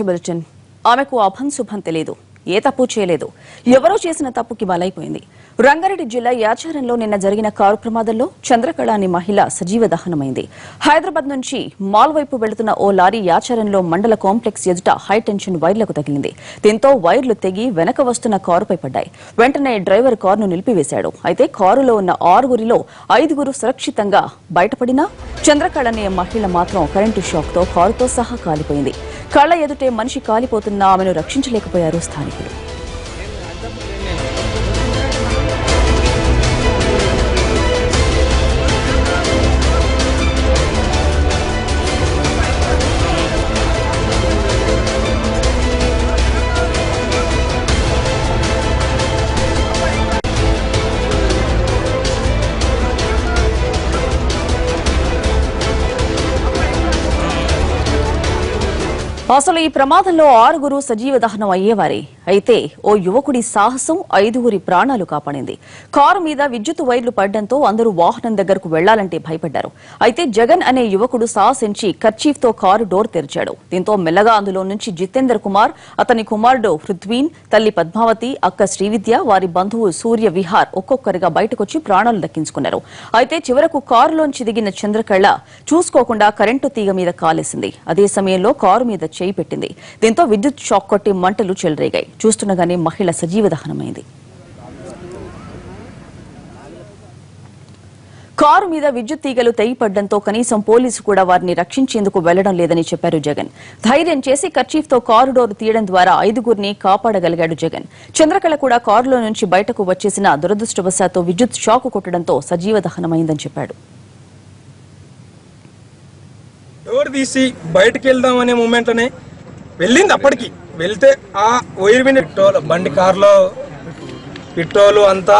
To bulletin. ఆమెకు అభం శుభం తెలియదు ఏ తప్పు చేయలేదు. ఎవరో చేసిన తప్పుకి బలైపోయింది. రంగారెడ్డి జిల్లా యాచారంలో నిన్న జరిగిన కారు ప్రమాదంలో చంద్రకళ అనే మహిళ సజీవ దహనమైంది. హైదరాబాద్ నుంచి మాల్ వైపు వెళుతున్న ఓ లారీ యాచారంలో మండల కాంప్లెక్స్ ఎదుట హైటెన్షన్ వైర్లకు తగిలింది. దీంతో వైర్లు తెగి వెనక వస్తున్న కారుపై పడ్డాయి. వెంటనే డ్రైవర్ కారును నిలిపివేశాడు. అయితే కారులో ఉన్న ఆరుగురిలో ఐదుగురు సురక్షితంగా బయటపడినా చంద్రకళ అనే మహిళ మాత్రం కరెంటు షాక్తో కారుతో సహా కాలిపోయింది. కళ్ళ ఎదుటే మనిషి కాలిపోతున్న ఆమెను రక్షించలేకపోయారు స్థానికులు. అసలు ఈ ప్రమాదంలో ఆరుగురు సజీవ దహనం అయ్యేవారే? అయితే ఓ యువకుడి సాహసం ఐదుగురి ప్రాణాలు కాపాడింది. కారు మీద విద్యుత్ వైర్లు పడడంతో అందరూ వాహనం దగ్గరకు వెళ్ళాలంటే భయపడ్డారు. అయితే జగన్ అనే యువకుడు సాహసించి కర్చీఫ్తో కారు డోర్ తెరిచాడు. దీంతో మెల్లగా అందులో నుంచి జితేందర్ కుమార్ అతని కుమారుడు పృథ్వీన్ తల్లి పద్మావతి అక్క శ్రీవిద్య వారి బంధువు సూర్య విహార్ ఒక్కొక్కరిగా బయటకొచ్చి ప్రాణాలు దక్కించుకున్నారు. అయితే చివరకు కారులోంచి దిగిన చంద్రకళ చూసుకోకుండా కరెంటు తీగ మీద కాలేసింది. అదే సమయంలో కారు మీద చేయి పెట్టింది. దీంతో విద్యుత్ షాక్ కొట్టి మంటలు చెలరేగాయి. చూస్తుండగానే మహిళ సజీవ దహనమైంది. కారు మీద విద్యుత్ తీగలు తెగిపడ్డంతో కనీసం పోలీసు కూడా వారిని రక్షించేందుకు వెళ్ళడం లేదని చెప్పారు జగన్. ధైర్యం చేసి కర్చీఫ్తో కారు డోర్ తీయడం ద్వారా ఐదుగురిని కాపాడగలిగాడు జగన్. చంద్రకళ కూడా కారులో నుంచి బయటకు వచ్చేసిన దురదృష్టవశాత్తు విద్యుత్ షాక్ కొట్టడంతో సజీవ దహనమైందని చెప్పాడు. డోర్ తీసి బయటకు వెళ్దాం అనే మూమెంట్లోనే వెళ్ళింది అప్పటికి. వెళ్తే ఆ వైర్ విని బండి కార్లో పిట్టోలు అంతా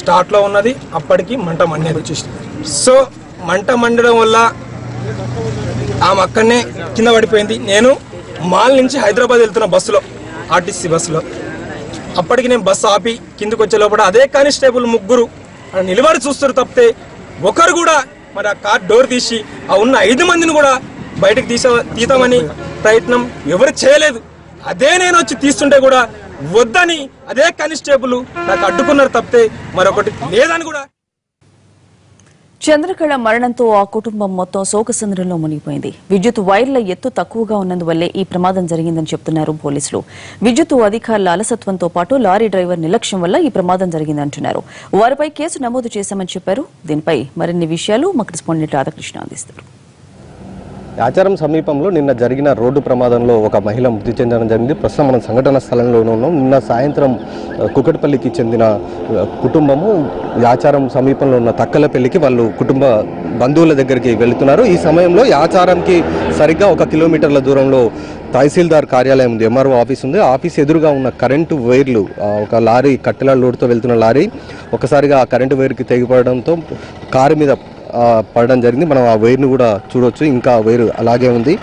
స్టార్ట్లో ఉన్నది. అప్పటికి మంట మండేది వచ్చేసి సో మంట మండడం వల్ల ఆమె అక్కడనే కింద పడిపోయింది. నేను మాల్ నుంచి హైదరాబాద్ వెళ్తున్న బస్సులో ఆర్టీసీ బస్సులో. అప్పటికి నేను బస్సు ఆపి కిందకు వచ్చే లోపల అదే కానిస్టేబుల్ ముగ్గురు నిలబడి చూస్తారు తప్పితే ఒకరు కూడా మరి ఆ కార్ డోర్ తీసి ఆ ఉన్న ఐదు మందిని కూడా బయటకు తీసా తీతామని ప్రయత్నం ఎవరు చేయలేదు. అదే నేను వచ్చి తీస్తుంటే కూడా వద్దని అదే కానిస్టేబుల్ నాకు అడ్డుకున్నారు తప్పితే మరొకటి లేదని కూడా. చంద్రకళ మరణంతో ఆ కుటుంబం మొత్తం శోకసంద్రంలో మునిగిపోయింది. విద్యుత్ వైర్ల ఎత్తు తక్కువగా ఉన్నందువల్లే ఈ ప్రమాదం జరిగిందని చెప్తున్నారు పోలీసులు. విద్యుత్ అధికారుల అలసత్వంతో పాటు లారీ డ్రైవర్ నిర్లక్ష్యం వల్ల ఈ ప్రమాదం జరిగిందంటున్నారు. వారిపై కేసు నమోదు చేశామని చెప్పారు. దీనిపై మరిన్ని విషయాలు మా కరెస్పాండెంట్ రాధాకృష్ణ అందిస్తారు. ఆచారం సమీపంలో నిన్న జరిగిన రోడ్డు ప్రమాదంలో ఒక మహిళ మృతి చెందడం జరిగింది. ప్రస్తుతం మనం సంఘటన స్థలంలోనూ ఉన్నాం. నిన్న సాయంత్రం ఆ, కుకట్పల్లికి చెందిన కుటుంబము ఆచారం సమీపంలో ఉన్న తక్కలపల్లికి వాళ్ళు కుటుంబ బంధువుల దగ్గరికి వెళుతున్నారు. ఈ సమయంలో ఆచారంకి సరిగ్గా ఒక కిలోమీటర్ల దూరంలో తహసీల్దార్ కార్యాలయం ఉంది ఎంఆర్ఓ ఆఫీస్ ఉంది. ఆఫీస్ ఎదురుగా ఉన్న కరెంటు వైర్లు ఒక లారీ కట్టెల లోడ్తో వెళ్తున్న లారీ ఒకసారిగా ఆ కరెంటు వైర్కి తెగిపడడంతో కారు మీద పడడం జరిగింది. మనం ఆ వైర్ను కూడా చూడొచ్చు. ఇంకా వైర్ అలాగే ఉంది.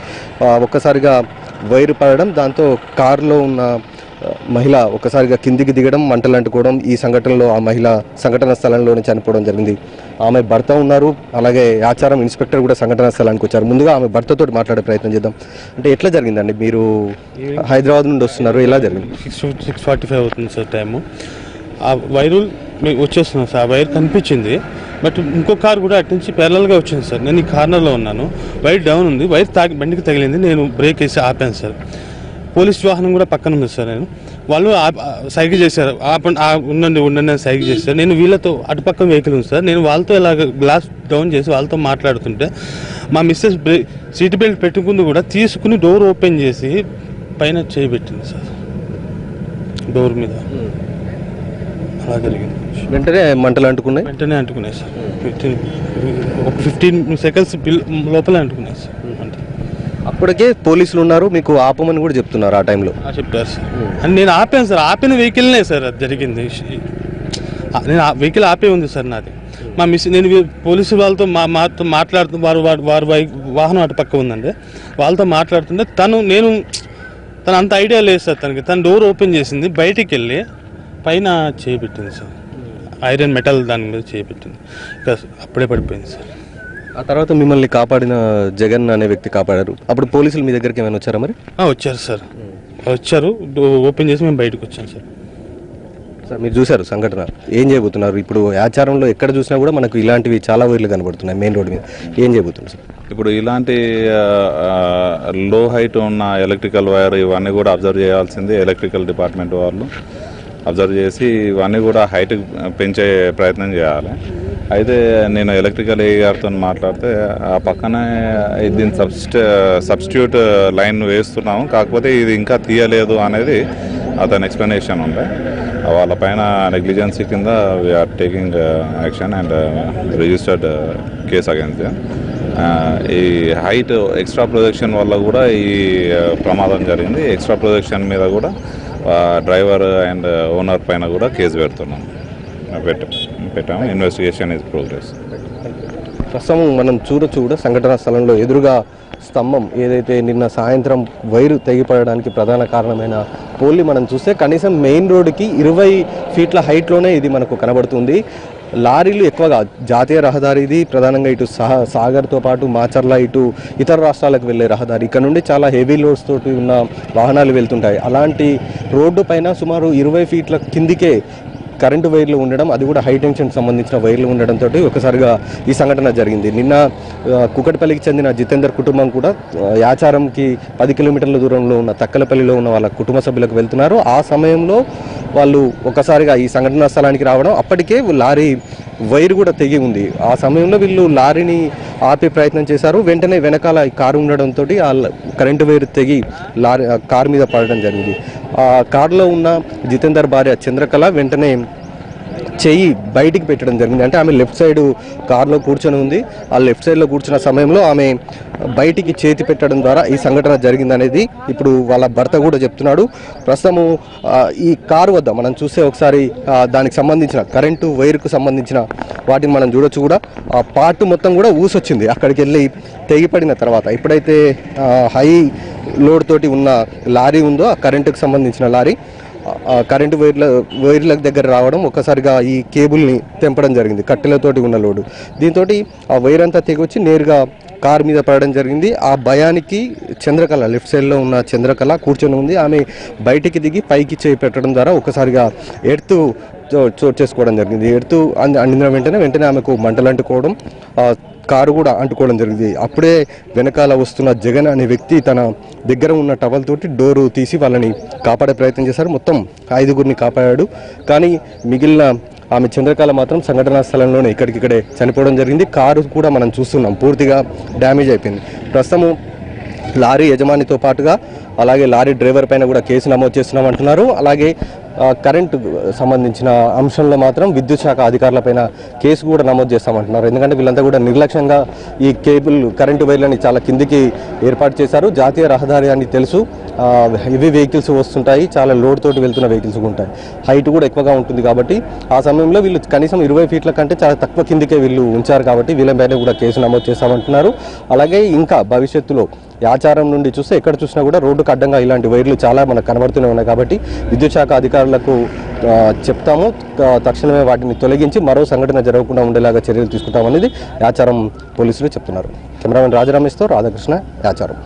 ఒక్కసారిగా వైర్ పడడం దాంతో కారులో ఉన్న మహిళ ఒక్కసారిగా కిందికి దిగడం మంటలు అంటుకోవడం ఈ సంఘటనలో ఆ మహిళ సంఘటన స్థలంలోనే చనిపోవడం జరిగింది. ఆమె భర్త ఉన్నారు. అలాగే ఆచారం ఇన్స్పెక్టర్ కూడా సంఘటన స్థలానికి వచ్చారు. ముందుగా ఆమె భర్తతో మాట్లాడే ప్రయత్నం చేద్దాం. అంటే ఎట్లా జరిగిందండి? మీరు హైదరాబాద్ నుండి వస్తున్నారు. ఎలా జరిగింది? సిక్స్ సిక్స్ ఫార్టీ ఫైవ్ అవుతుంది సార్ టైము. ఆ వైరు వచ్చేస్తున్నాం సార్. ఆ వైర్ కనిపించింది. బట్ ఇంకో కార్ కూడా అటు నుంచి ప్యారలల్గా వచ్చింది సార్. నేను ఈ కార్నర్లో ఉన్నాను. వైర్ డౌన్ ఉంది. వైర్ తాగి బండికి తగిలింది. నేను బ్రేక్ వేసి ఆపాను సార్. పోలీస్ వాహనం కూడా పక్కన ఉంది సార్ నేను. వాళ్ళు ఆప్- ఆ, సైకిల్ చేశారు ఆ, ఉండండి ఉండండి అని సైకిల్ చేశారు. నేను వీళ్ళతో అటుపక్క వెహికల్ ఉంది సార్. నేను వాళ్ళతో ఇలాగ గ్లాస్ డౌన్ చేసి వాళ్ళతో మాట్లాడుతుంటే మా మిస్సెస్ బ్రేక్ సీట్ బెల్ట్ పెట్టుకుంది కూడా తీసుకుని డోర్ ఓపెన్ చేసి పైన చేయబెట్టింది సార్. డోర్ మీద. Hmm. వెంటనే మంటలు అంటుకున్నాయి? వెంటనే అంటుకున్నాయి సార్. ఫిఫ్టీన్ ఒక ఫిఫ్టీన్ సెకండ్స్ లోపలే అంటుకున్నాయి సార్ అంటే అప్పటికే పోలీసులు ఉన్నారు మీకు ఆపమని కూడా చెప్తున్నారు ఆ టైంలో. చెప్పారు సార్. అని నేను ఆపాను సార్. ఆపిన వెహికల్నే సార్ అది జరిగింది. నేను ఆ వెహికల్ ఆపే ఉంది సార్ నాది. మా మిస్ నేను పోలీసు వాళ్ళతో మా మాతో మాట్లాడుతూ వారు వారు వారి వై- వాహనం అటు పక్క ఉందండి. వాళ్ళతో మాట్లాడుతుంటే తను నేను తను అంత ఐడియా లేదు సార్ తనకి. తను డోర్ ఓపెన్ చేసింది బయటికి వెళ్ళి పైన చేపెట్టింది సార్. ఐరన్ మెటల్ దాని మీద చేపెట్టింది. ఇంకా అప్పుడే పడిపోయింది సార్. ఆ తర్వాత మిమ్మల్ని కాపాడిన జగన్ అనే వ్యక్తి కాపాడారు. అప్పుడు పోలీసులు మీ దగ్గరికి ఏమైనా వచ్చారా మరి? ఆ, వచ్చారు సార్. వచ్చారు. ఓపెన్ చేసి మేము బయటకు వచ్చాం సార్. సార్ మీరు చూశారు సంఘటన. ఏం చేయబోతున్నారు? ఇప్పుడు ఆచారంలో ఎక్కడ చూసినా కూడా మనకు ఇలాంటివి చాలా వైర్లు కనబడుతున్నాయి మెయిన్ రోడ్ మీద. ఏం చేయబోతున్నారు సార్? ఇప్పుడు ఇలాంటి లో హైట్ ఉన్న ఎలక్ట్రికల్ వైర్ ఇవన్నీ కూడా అబ్జర్వ్ చేయాల్సింది ఎలక్ట్రికల్ డిపార్ట్మెంట్ వాళ్ళు. అబ్జర్వ్ చేసి ఇవన్నీ కూడా హైట్ పెంచే ప్రయత్నం చేయాలి. అయితే నేను ఎలక్ట్రికల్ ఏ గారితో మాట్లాడితే ఆ పక్కనే దీని సబ్స్ట సబ్స్టిట్యూట్ లైన్ వేస్తున్నాము. కాకపోతే ఇది ఇంకా తీయలేదు అనేది అతని ఎక్స్ప్లెనేషన్ ఉంది. వాళ్ళ పైన నెగ్లిజెన్సీ కింద we're taking action and registered case against ఈ హైట్ ఎక్స్ట్రా ప్రొజెక్షన్ వల్ల కూడా ఈ uh, ప్రమాదం జరిగింది. ఎక్స్ట్రా ప్రొజెక్షన్ మీద కూడా డ్రైవర్ అండ్ ఓనర్ పైన కూడా కేసు పెడుతున్నాం. పెట్ట పెట్టాము. ఇన్వెస్టిగేషన్ ఇస్ ప్రోగ్రెస్ ప్రస్తుతం మనం చూడొచ్చు కూడా సంఘటనా స్థలంలో ఎదురుగా స్తంభం ఏదైతే నిన్న సాయంత్రం వైరు తెగిపడడానికి ప్రధాన కారణమైన పోల్ని మనం చూస్తే కనీసం మెయిన్ రోడ్డుకి ఇరవై ఫీట్ల హైట్లోనే ఇది మనకు కనబడుతుంది. లారీలు ఎక్కువగా జాతీయ రహదారిది ప్రధానంగా ఇటు సహ సాగర్తో పాటు మాచర్ల ఇటు ఇతర రాష్ట్రాలకు వెళ్ళే రహదారి. ఇక్కడ నుండి చాలా హెవీ లోడ్స్ తోటి ఉన్న వాహనాలు వెళ్తుంటాయి. అలాంటి రోడ్డు పైన సుమారు ఇరవై ఫీట్ల కిందికే కరెంటు వైర్లు ఉండడం అది కూడా హై టెన్షన్ సంబంధించిన వైర్లు ఉండడంతో ఒకసారిగా ఈ సంఘటన జరిగింది. నిన్న ఆ, కుకట్పల్లికి చెందిన జితేందర్ కుటుంబం కూడా యాచారంకి పది కిలోమీటర్ల దూరంలో ఉన్న తక్కలపల్లిలో ఉన్న వాళ్ళ కుటుంబ సభ్యులకు వెళ్తున్నారు. ఆ సమయంలో వాళ్ళు ఒకసారిగా ఈ సంఘటనా స్థలానికి రావడం అప్పటికే లారీ వైర్ కూడా తెగి ఉంది. ఆ సమయంలో వీళ్ళు లారీని ఆపే ప్రయత్నం చేశారు. వెంటనే వెనకాల కారు ఉండడంతో ఆ కరెంటు వైర్ తెగి లారీ కారు మీద పడడం జరిగింది. కారులో ఉన్న జితేందర్ భార్య చంద్రకళ వెంటనే చెయ్యి బయటికి పెట్టడం జరిగింది. అంటే ఆమె లెఫ్ట్ సైడ్ కార్లో కూర్చొని ఉంది. ఆ లెఫ్ట్ సైడ్లో కూర్చున్న సమయంలో ఆమె బయటికి చేతి పెట్టడం ద్వారా ఈ సంఘటన జరిగిందనేది ఇప్పుడు వాళ్ళ భర్త కూడా చెప్తున్నాడు. ప్రస్తుతము ఈ కారు వద్ద మనం చూస్తే ఒకసారి దానికి సంబంధించిన కరెంటు వైర్కు సంబంధించిన వాటిని మనం చూడొచ్చు కూడా. ఆ పార్ట్ మొత్తం కూడా ఊసొచ్చింది. అక్కడికి వెళ్ళి తెగిపడిన తర్వాత ఎప్పుడైతే హై లోడ్ తోటి ఉన్న లారీ ఉందో ఆ కరెంటుకు సంబంధించిన లారీ కరెంటు వైర్ల వైర్ల దగ్గర రావడం ఒక్కసారిగా ఈ కేబుల్ని తెంపడం జరిగింది కట్టెలతోటి ఉన్న లోడు. దీంతో ఆ వైర్ అంతా తెగొచ్చి నేరుగా కార్ మీద పడడం జరిగింది. ఆ భయానికి చంద్రకళ లెఫ్ట్ సైడ్లో ఉన్న చంద్రకళ కూర్చొని ఉంది. ఆమె బయటికి దిగి పైకి చేయి పెట్టడం ద్వారా ఒక్కసారిగా ఎడుతూ చో- చోటు చేసుకోవడం జరిగింది. ఎడుతూ అంది- అందిన వెంటనే వెంటనే ఆమెకు మంటలు అంటుకోవడం కారు కూడా అంటుకోవడం జరిగింది. అప్పుడే వెనకాల వస్తున్న జగన్ అనే వ్యక్తి తన దగ్గర ఉన్న టవల్ తోటి డోరు తీసి వాళ్ళని కాపాడే ప్రయత్నం చేశారు. మొత్తం ఐదుగురిని కాపాడాడు. కానీ మిగిలిన ఆమె చంద్రకాల మాత్రం సంఘటనా స్థలంలోనే ఇక్కడికిక్కడే చనిపోవడం జరిగింది. కారు కూడా మనం చూస్తున్నాం. పూర్తిగా డ్యామేజ్ అయిపోయింది. ప్రస్తుతము లారీ యజమానితో పాటుగా అలాగే లారీ డ్రైవర్ పైన కూడా కేసు నమోదు చేస్తున్నాం అంటున్నారు. అలాగే కరెంటు సంబంధించిన అంశంలో మాత్రం విద్యుత్ శాఖ అధికారులపైన కేసు కూడా నమోదు చేస్తామంటున్నారు. ఎందుకంటే వీళ్ళంతా కూడా నిర్లక్ష్యంగా ఈ కేబుల్ కరెంటు వైర్లని చాలా కిందికి ఏర్పాటు చేశారు. జాతీయ రహదారి అని తెలుసు. హెవీ వెహికల్స్ వస్తుంటాయి చాలా లోడ్ తోటి వెళ్తున్న వెహికల్స్ ఉంటాయి. హైట్ కూడా ఎక్కువగా ఉంటుంది కాబట్టి ఆ సమయంలో వీళ్ళు కనీసం ఇరవై ఫీట్ల కంటే చాలా తక్కువ కిందికే వీళ్ళు ఉంచారు కాబట్టి వీళ్ళపైన కూడా కేసు నమోదు చేస్తామంటున్నారు. అలాగే ఇంకా భవిష్యత్తులో ఆచారం నుండి చూస్తే ఎక్కడ చూసినా కూడా రోడ్డుకు అడ్డంగా ఇలాంటి వైర్లు చాలా మనకు కనబడుతూనే ఉన్నాయి కాబట్టి విద్యుత్ శాఖ అధికారులకు చెప్తాము. తక్షణమే వాటిని తొలగించి మరో సంఘటన జరగకుండా ఉండేలాగా చర్యలు తీసుకుంటామనేది ఆచారం పోలీసులు చెప్తున్నారు. కెమెరామెన్ రాజరామేశ్తో రాధాకృష్ణ ఆచారం